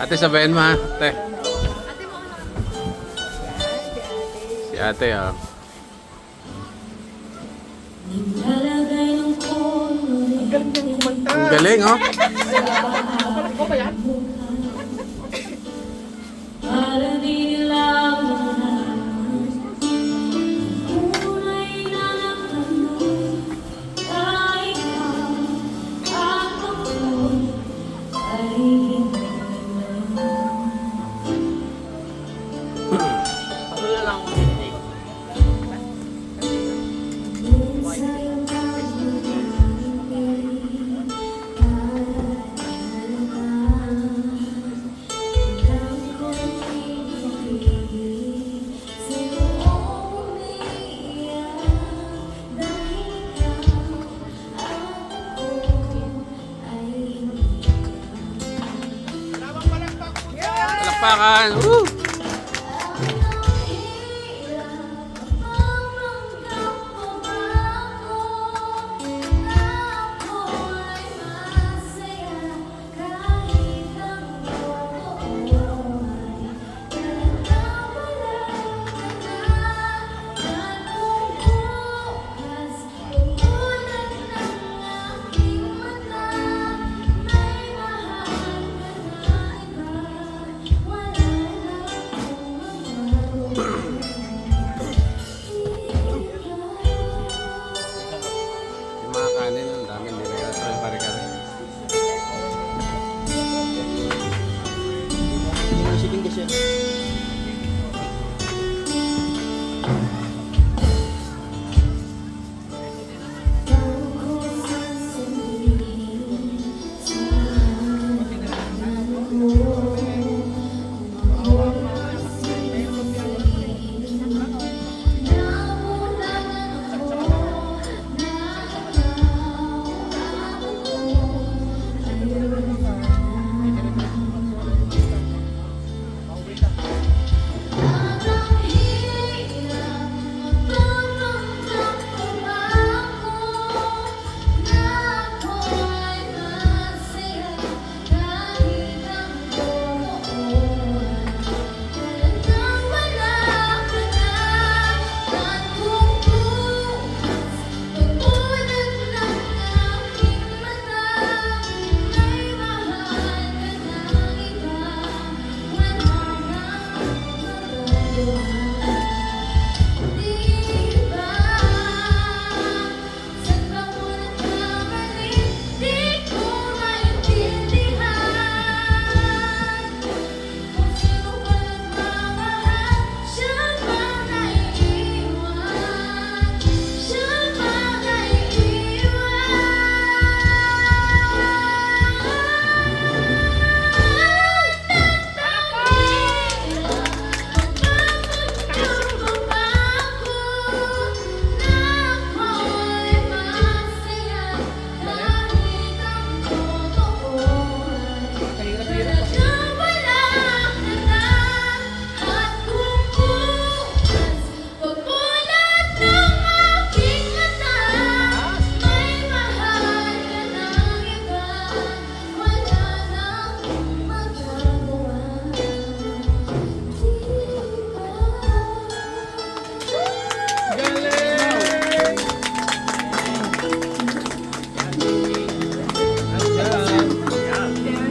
Ate, sabayan mo ha. Ate. Si ate ah. Ang galing oh. Palakpakan. Woo! んですよね。